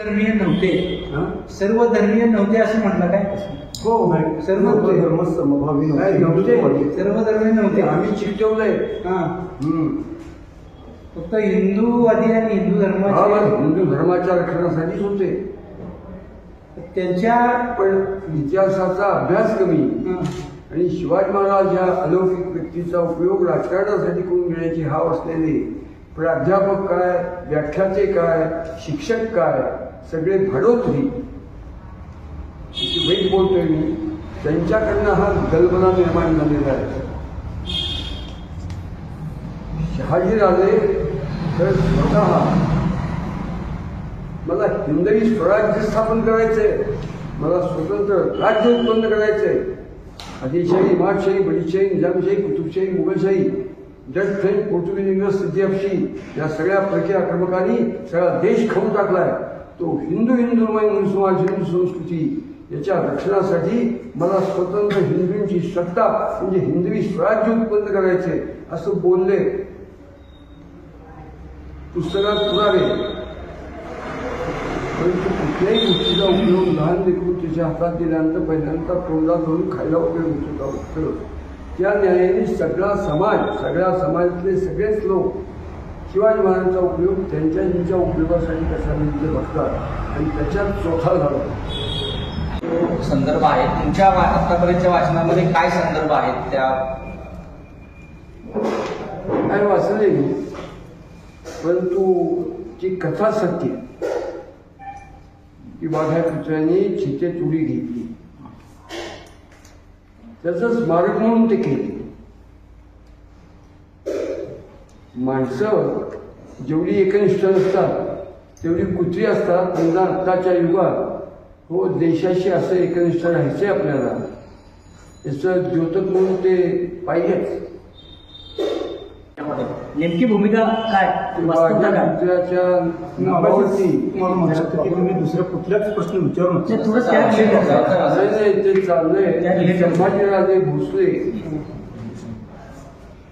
धर्मीय नव्हते? सर्व धर्मीय नव्हते असं म्हटलं काय? हो. सर्व धर्म समभावी नव्हते. सर्व धर्मीय नव्हते. आम्ही चिकटवलंय हा. फक्त हिंदूवादी आणि हिंदू धर्माचे बस. हिंदू धर्माच्या रक्षणासाठीच होते. त्यांच्या पण इतिहासाचा अभ्यास कमी. आणि शिवाजी महाराज या अलौकिक व्यक्तीचा उपयोग राजकारणासाठी करून घेण्याची हाव असलेले प्राध्यापक काय व्याख्याते काय शिक्षक काय सगळे भाडोत्री किती वाईट बोलतोय मी त्यांच्याकडनं हा गलबला निर्माण झालेला आहे. शहाजीराजे तर स्वतः मला हिंदवी स्वराज्य स्थापन करायचंय. मला स्वतंत्र राज्य उत्पन्न करायचंय. Adilshahi Imadshahi Badishahi Nizamshahi Qutbshahi Mughalshahi just French Portuguese इंग्रज सिद्धिअपशी या सगळ्या परकीय आक्रमकांनी सगळा देश खाऊन टाकलाय तो हिंदू हिंदू समाज हिंदू संस्कृती याच्या रक्षणासाठी मला स्वतंत्र हिंदूंची सत्ता म्हणजे हिंदवी स्वराज्य उत्पन्न करायचे असं बोलले. पुस्तकात पुरावे. परंतु कुठल्याही गोष्टीचा उपयोग लहान लेकरू त्याच्या हातात दिल्यानंतर पहिल्यांदा तोंडात धरून खायला उपयोग होत होता उत्तर त्या न्यायाने सगळा समाज सगळ्या समाजातले सगळेच लोक शिवाजी महाराजांचा उपयोग त्यांच्या त्यांच्या उपयोगासाठी कसा ते बघतात आणि त्याच्यात चोथा झाला संदर्भ आहेत. तुमच्या आतापर्यंतच्या वाचनामध्ये काय संदर्भ आहेत त्या? काय वाचले मी परंतु ती कथा सत्य की वाघ्या कुत्र्याने चितेत उडी घेतली. त्याचं स्मारक म्हणून ते केले. माणसं जेवढी एकनिष्ठ नसतात तेवढी कुत्री असतात त्यांना आत्ताच्या युगात हो देशाशी असं एकनिष्ठ राहायचंय आपल्याला. याचं द्योतक म्हणून ते पाहिजेच नेमकी भूमिका काय? वास्तवता काय? कुत्र्याच्या नावावरती. तुम्हाला म्हणायचं की तुम्ही दुसऱ्या कुठल्याच प्रश्न विचारू. नाही, नाही, ते चाललंय. संभाजीराजे भोसले